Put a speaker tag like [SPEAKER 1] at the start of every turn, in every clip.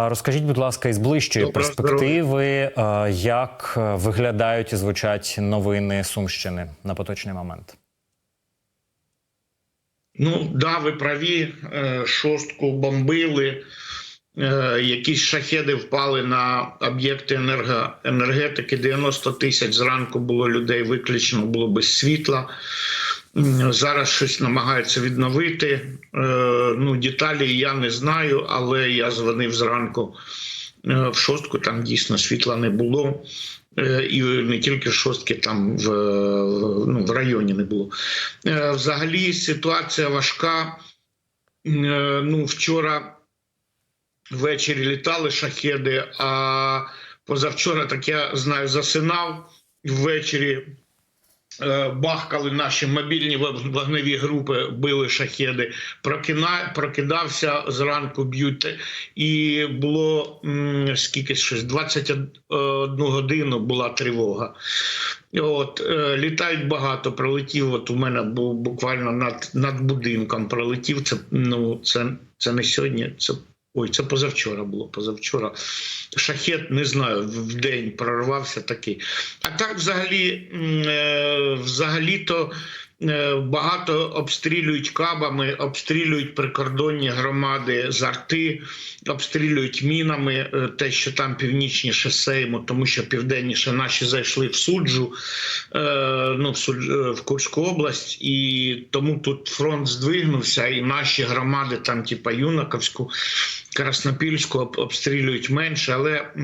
[SPEAKER 1] Розкажіть, будь ласка, із ближчої
[SPEAKER 2] Доброго
[SPEAKER 1] перспективи, е, як е, виглядають і звучать новини Сумщини на поточний момент?
[SPEAKER 2] Ну, да, ви праві. Е, Шостку бомбили. Е, Якісь шахеди впали на об'єкти енерго, енергетики. 90 тисяч зранку було людей виключено, було без світла. Зараз щось намагаються відновити. Е, Ну, деталі я не знаю, але я дзвонив зранку е, в шостку, там дійсно світла не було. Е, І не тільки шостки, там в, ну, в районі не було. Взагалі ситуація важка. Ну, вчора ввечері літали шахеди, а позавчора, так я знаю, засинав ввечері. Е, Бахкали наші мобільні вогневі групи, били шахеди. Прокидався зранку, б'ють. І було скільки щось, 21 годину була тривога. От, е, літають багато, пролетів. От у мене був буквально над, над будинком пролетів. Це, ну, це, це не сьогодні, це Ой, це позавчора було. Позавчора шахет, не знаю, в день прорвався такий. А так, взагалі, е, взагалі-то е, багато обстрілюють кабами, обстрілюють прикордонні громади з арти, обстрілюють мінами е, те, що там північніше Сейму, тому що південніше наші зайшли в суджу, ну, в Курську область, і тому тут фронт здвигнувся, і наші громади, там, типа Юнаковську. Краснопільську обстрілюють менше, але е,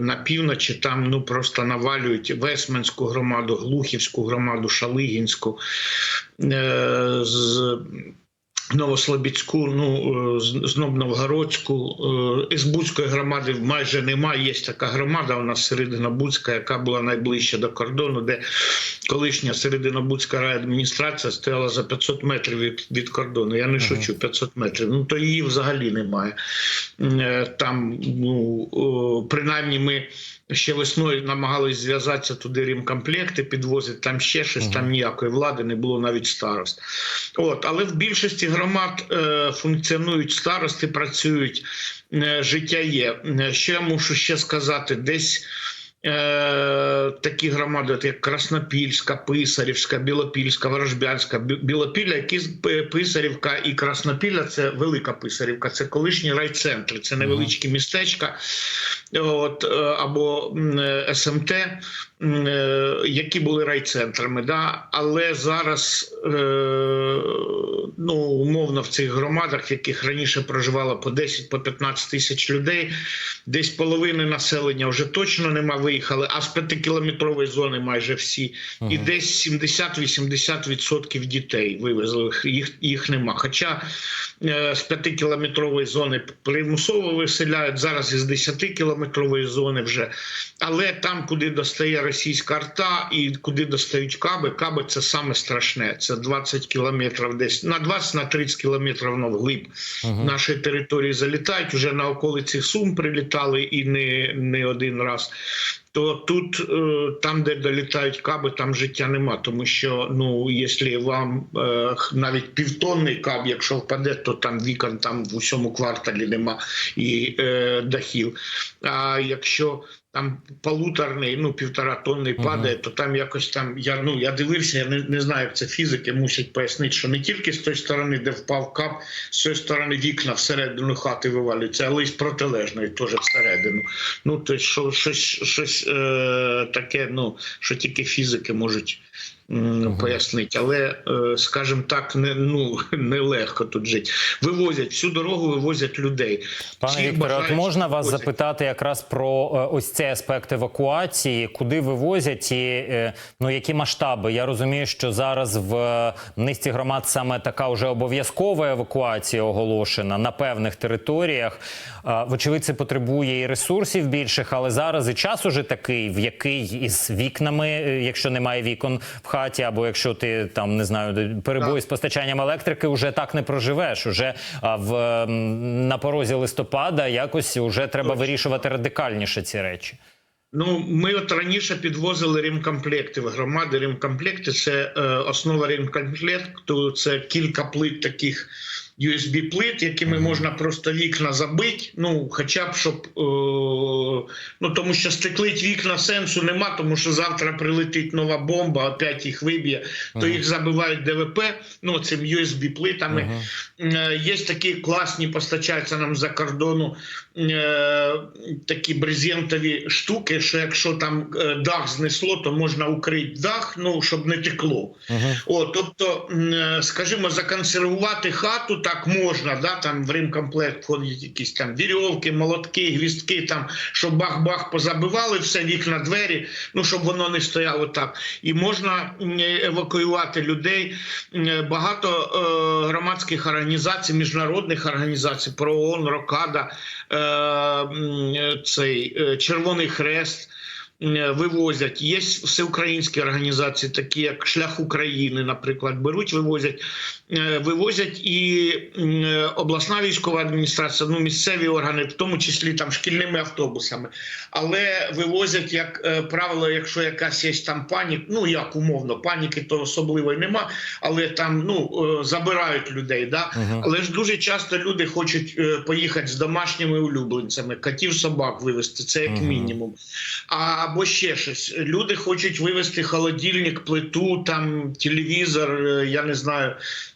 [SPEAKER 2] на півночі там ну просто навалюють Весменську громаду, Глухівську громаду, Шалигінську. Е, з Новослобідську, ну е, знов Новгородську, е, громади майже немає. Є така громада у нас Серединобудська, яка була найближче до кордону, де колишня Серединобудська райадміністрація стояла за 500 метрів від, від кордону. Я не шучу, 500 метрів. Ну то її взагалі немає. Е, Там, ну принаймні, ми. Ще весною намагались зв'язатися туди рімкомплекти, підвозити там ще щось, там ніякої влади не було навіть старост. От, але в більшості громад е, функціонують старости, працюють, е, життя є. Е, я мушу ще сказати? Десь такі громади, от як Краснопільська, Писарівська, Білопільська, Ворожбянська, Білопілля, які Писарівка і Краснопілля це велика Писарівка, це колишні райцентри, це невеличкі містечка от, або СМТ, які були райцентрами. Да? Але зараз, е, ну, умовно, в цих громадах, в яких раніше проживало по 10 по 15 тисяч людей, десь половини населення вже точно нема виїхали, а з 5-кілометрової зони майже всі. І десь 70-80% дітей вивезли, їх, їх нема. Хоча е, з 5-кілометрової зони примусово виселяють, зараз із 10-кілометрової зони вже. Але там, куди достає російська арта і куди достають каби, каби це саме страшне. Це 20 кілометрів десь на 20 на 30 кілометрів на вглиб нашої території залітають. Уже на околиці Сум прилітали і не, не один раз. То тут, е, там, де долітають каби, там життя нема. Тому що ну, якщо вам е, навіть півтонний каб, якщо впаде, то там вікон там в усьому кварталі нема і е, дахів. А якщо там полуторний, ну півтора тонни падає, то там якось там я ну я дивився, я не, не знаю, як це фізики мусять пояснити, що не тільки з тої сторони, де впав кап, з цієї сторони вікна всередину хати вивалюються, але й з протилежної теж всередину. Ну то що щось, щось е, таке, ну що тільки фізики можуть. Пояснити, але е, скажімо так, не ну нелегко тут жити. Вивозять всю дорогу, вивозять людей.
[SPEAKER 1] Пане Вікторе, от можна вас
[SPEAKER 2] вивозять.
[SPEAKER 1] запитати якраз про е, ось цей аспект евакуації, куди вивозять і е, ну які масштаби? Я розумію, що зараз в низці громад саме така вже обов'язкова евакуація оголошена на певних територіях. Вочевидь, це потребує і ресурсів більших, але зараз і час уже такий, в який із вікнами, якщо немає вікон в хаті, або якщо ти там не знаю, перебої з постачанням електрики, вже так не проживеш. Уже а, в на порозі листопада якось вже треба вирішувати радикальніше ці речі.
[SPEAKER 2] Ну, ми от раніше підвозили ремкомплекти в громади. Ремкомплекти це е, основа ремкомплекту, це кілька плит таких USB плит, якими можна просто вікна забити. Ну, хоча б щоб е, ну тому що стеклить вікна сенсу нема, тому що завтра прилетить нова бомба, опять їх виб'є, то їх забивають ДВП, ну цим USB плитами. Е, Є такі класні, постачаються нам за кордону е, такі брезентові штуки, що якщо там е, дах знесло, то можна укрити дах, ну щоб не текло. О, тобто, е, скажімо, законсервувати хату так можна, да, там в ремкомплект входять якісь там вірьовки, молотки, гвіздки, там, щоб бах-бах позабивали все, вікна, двері, ну щоб воно не стояло так. І можна евакуювати людей. Багато е, громадських організацій, міжнародних організацій, про ООН, Рокада, е, цей е, Червоний Хрест. Е, Вивозять є всеукраїнські організації, такі як Шлях України, наприклад, беруть, вивозять, Е, вивозять і е, обласна військова адміністрація, ну місцеві органи, в тому числі там шкільними автобусами, але вивозять, як правило, якщо якась є там панік, ну як умовно, паніки то особливої нема, але там ну забирають людей. Да? Але ж дуже часто люди хочуть поїхати з домашніми улюбленцями, котів, собак вивезти, це як мінімум. А, або ще щось. Люди хочуть вивезти холодильник, плиту, там телевізор, е, я не знаю,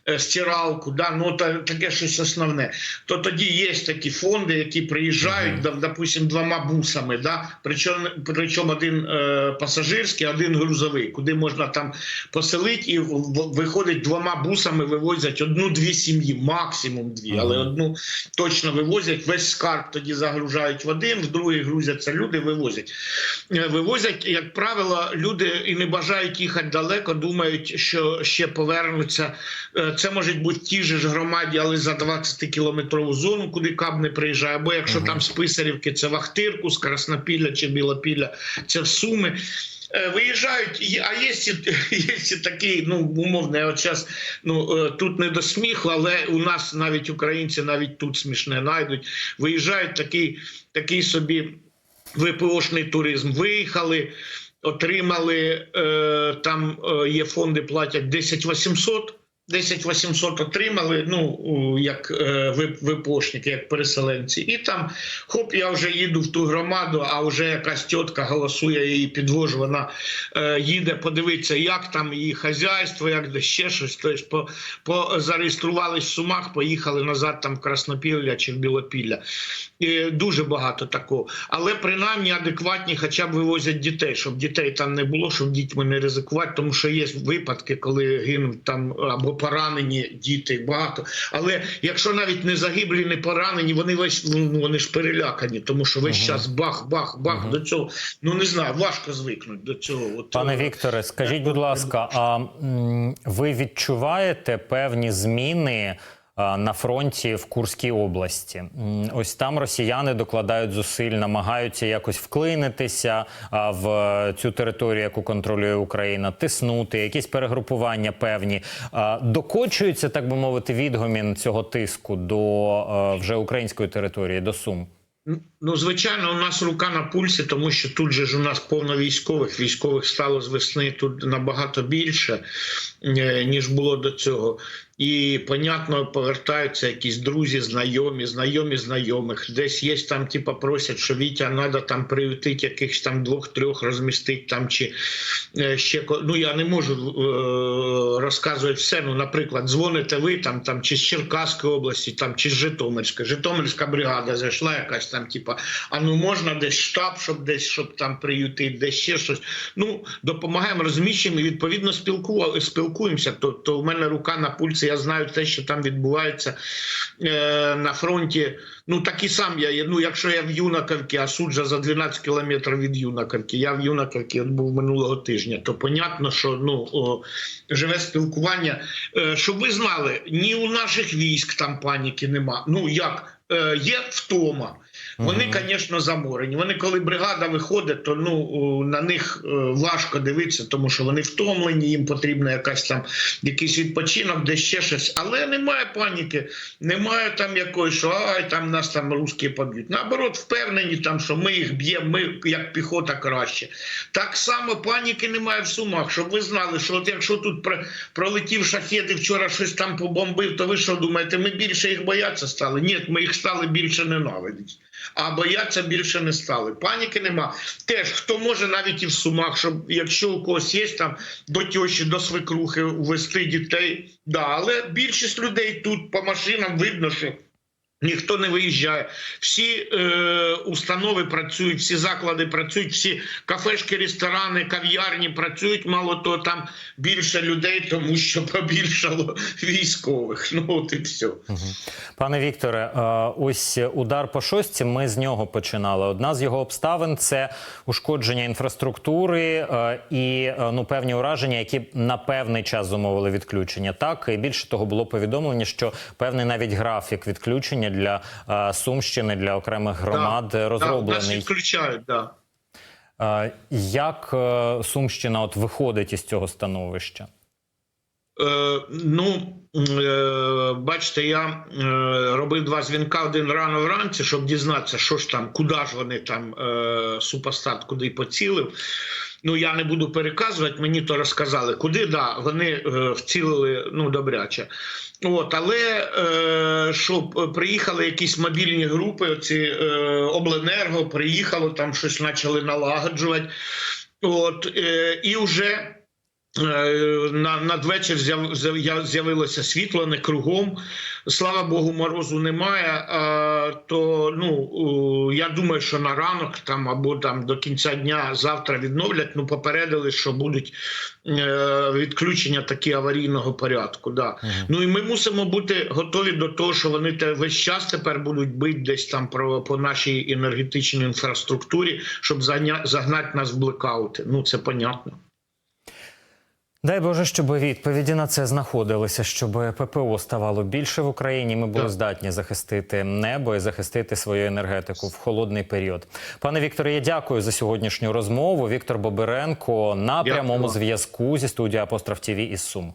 [SPEAKER 2] е, стиралку, да? ну та, таке щось основне. То тоді є такі фонди, які приїжджають, да, допустим, двома бусами, да? причому, причому один е, пасажирський, один грузовий, куди можна там поселити, і виходить двома бусами, вивозять одну-дві сім'ї, максимум дві, але одну точно вивозять. Весь скарб тоді загружають в один, в другий грузяться люди, вивозять. Е, Вивозять, як правило, люди і не бажають їхати далеко, думають, що ще повернуться. Е, Це можуть бути ті ж громаді, але за 20-кілометрову зону, куди каб не приїжджає. Або якщо там з Писарівки, це Вахтирку, з Краснопілля чи Білопілля, це в Суми. Е, Виїжджають, а є, є такі, ну умовно, я от зараз ну тут не до сміху, але у нас навіть українці навіть тут смішне знайдуть. Виїжджають такий, такий собі ВПОшний туризм. Виїхали, отримали е, там е, є фонди, платять 10 800, 10 800 отримали, ну як е, ви- ВПОшники, як переселенці, і там хоп, я вже їду в ту громаду, а вже якась тітка голосує, її підвожу. Вона е, їде подивитися, як там її хазяйство, як де ще щось. Тобто по, по зареєструвались в Сумах, поїхали назад там в Краснопілля чи в Білопілля. І дуже багато такого. Але принаймні адекватні, хоча б вивозять дітей, щоб дітей там не було, щоб дітьми не ризикувати, тому що є випадки, коли гинуть там або поранені діти багато. Але якщо навіть не загиблі, не поранені, вони весь ну, вони ж перелякані, тому що весь час бах, бах, бах до цього. Ну не знаю, важко звикнути до цього. От,
[SPEAKER 1] Пане
[SPEAKER 2] е,
[SPEAKER 1] Вікторе, скажіть, будь ласка, а ви відчуваєте певні зміни? А, На фронті в Курській області, ось там росіяни докладають зусиль, намагаються якось вклинитися в цю територію, яку контролює Україна, тиснути, якісь перегрупування певні. Докочується, так би мовити, відгомін цього тиску до вже української території, до Сум.
[SPEAKER 2] Ну, звичайно, у нас рука на пульсі, тому що тут же ж у нас повно військових. Військових стало з весни тут набагато більше, е, ніж було до цього. І, понятно, повертаються якісь друзі, знайомі, знайомі знайомих. Десь є там, типа, просять, що Вітя треба там приютити якихось там двох-трьох, розмістити там чи е, ще ну я не можу е, розказувати все. Ну, наприклад, дзвоните ви там, там чи з Черкаської області, там чи з Житомирська, Житомирська бригада зайшла, якась там, типа, а ну можна десь штаб, щоб десь щоб там приютити, десь ще щось. Ну допомагаємо, розміщуємо і відповідно спілку, спілкуємося. То в мене рука на пульсі. Я знаю те, що там відбувається е, на фронті. Ну так і сам я. Ну, якщо я в Юнаковці, а суджа за 12 кілометрів від Юнаковки, я в Юнаковці був минулого тижня, то понятно, що ну о, живе спілкування. Е, щоб ви знали, ні у наших військ там паніки нема. Ну як е, є втома. Вони, звісно, заморені. Вони, коли бригада виходить, то ну на них е, важко дивитися, тому що вони втомлені, їм потрібна якась там якийсь відпочинок, де ще щось. Але немає паніки, немає там якоїсь, що ай, там нас там русські поб'ють. Наоборот, впевнені там, що ми їх б'ємо, ми як піхота краще. Так само паніки немає в сумах, щоб ви знали, що от якщо тут про- пролетів шахет і вчора щось там побомбив, то ви що думаєте, ми більше їх бояться стали? Ні, ми їх стали більше ненавидіти. А бояться більше не стали. Паніки нема. Теж хто може навіть і в сумах, щоб якщо у когось є там до тьощі, до свекрухи ввести дітей. Да, але більшість людей тут по машинам видно, що. Ніхто не виїжджає, всі е, установи працюють, всі заклади працюють, всі кафешки, ресторани, кав'ярні працюють. Мало того, там більше людей, тому що побільшало військових. Ну от і все.
[SPEAKER 1] Пане Вікторе, е, ось удар по шостці. Ми з нього починали. Одна з його обставин це ушкодження інфраструктури е, і е, ну певні ураження, які на певний час зумовили відключення. Так і більше того, було повідомлення, що певний навіть графік відключення для е, Сумщини для окремих громад
[SPEAKER 2] Да,
[SPEAKER 1] е,
[SPEAKER 2] Да,
[SPEAKER 1] розроблений.
[SPEAKER 2] відключають, да.
[SPEAKER 1] Е, Як е, Сумщина от виходить із цього становища?
[SPEAKER 2] Е, ну, е, бачите, я е, робив два дзвінка один рано вранці, щоб дізнатися, що ж там, куди ж вони там е, супостат, куди поцілив. Ну, я не буду переказувати, мені то розказали, куди да, вони е, вцілили ну, добряче. От, але е, щоб приїхали якісь мобільні групи, оці е, обленерго, приїхало, там щось почали налагоджувати. От, е, і вже Е, на надвечір з'яв- з'яв- з'явилося світло не кругом. Слава Богу, морозу немає. А, то ну я думаю, що на ранок там або там до кінця дня завтра відновлять. Ну попередили, що будуть е, відключення такі аварійного порядку. Да. Ну і ми мусимо бути готові до того, що вони те весь час тепер будуть бити десь там про по нашій енергетичній інфраструктурі, щоб загнати нас в блекаути. Ну це понятно.
[SPEAKER 1] Дай Боже, щоб відповіді на це знаходилися, щоб ППО ставало більше в Україні. Ми були здатні захистити небо і захистити свою енергетику в холодний період. Пане Вікторе, я дякую за сьогоднішню розмову. Віктор Бобиренко на прямому зв'язку зі студією Апостроф Тіві із Сум.